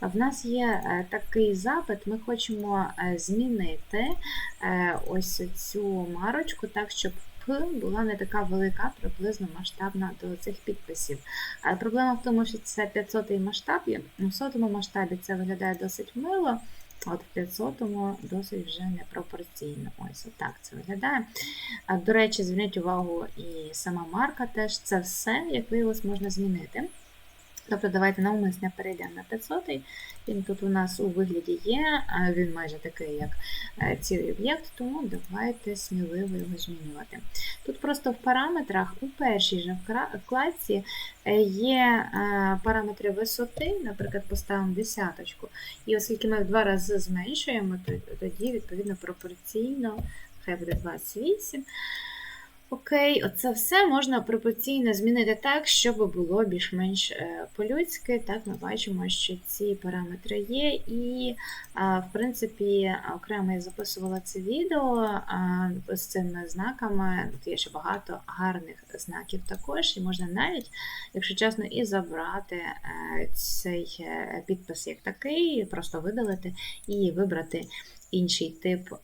В нас є е, такий запит, ми хочемо е, змінити е, ось цю марочку так, щоб П була не така велика, приблизно масштабна до цих підписів. Проблема в тому, що це 500-й масштаб, у сотому масштабі це виглядає досить мило, от в 500-му досить вже непропорційно. Ось отак це виглядає. До речі, зверніть увагу, і сама марка теж це все, як виявилось, можна змінити. Тобто давайте навмисно перейдемо на 500. Він тут у нас у вигляді є, а він майже такий, як е, цілий об'єкт, тому давайте сміливо його змінювати. Тут просто в параметрах у першій же вкладці е, є е, параметри висоти, наприклад, поставимо десяточку. І оскільки ми в два рази зменшуємо, то тоді, відповідно, пропорційно, хай буде 28. Окей, оце все можна пропорційно змінити так, щоб було більш-менш е, по-людськи. Так, ми бачимо, що ці параметри є. І, в принципі, окремо я записувала це відео з цими знаками. Тут є ще багато гарних знаків також, і можна навіть, якщо чесно, і забрати е, цей е, підпис як такий, просто видалити і вибрати інший тип, е,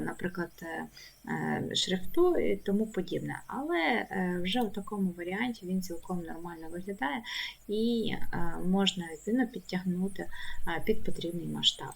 наприклад, е, е, шрифту і тому подібне. Але вже у такому варіанті він цілком нормально виглядає і можна відповідно підтягнути під потрібний масштаб.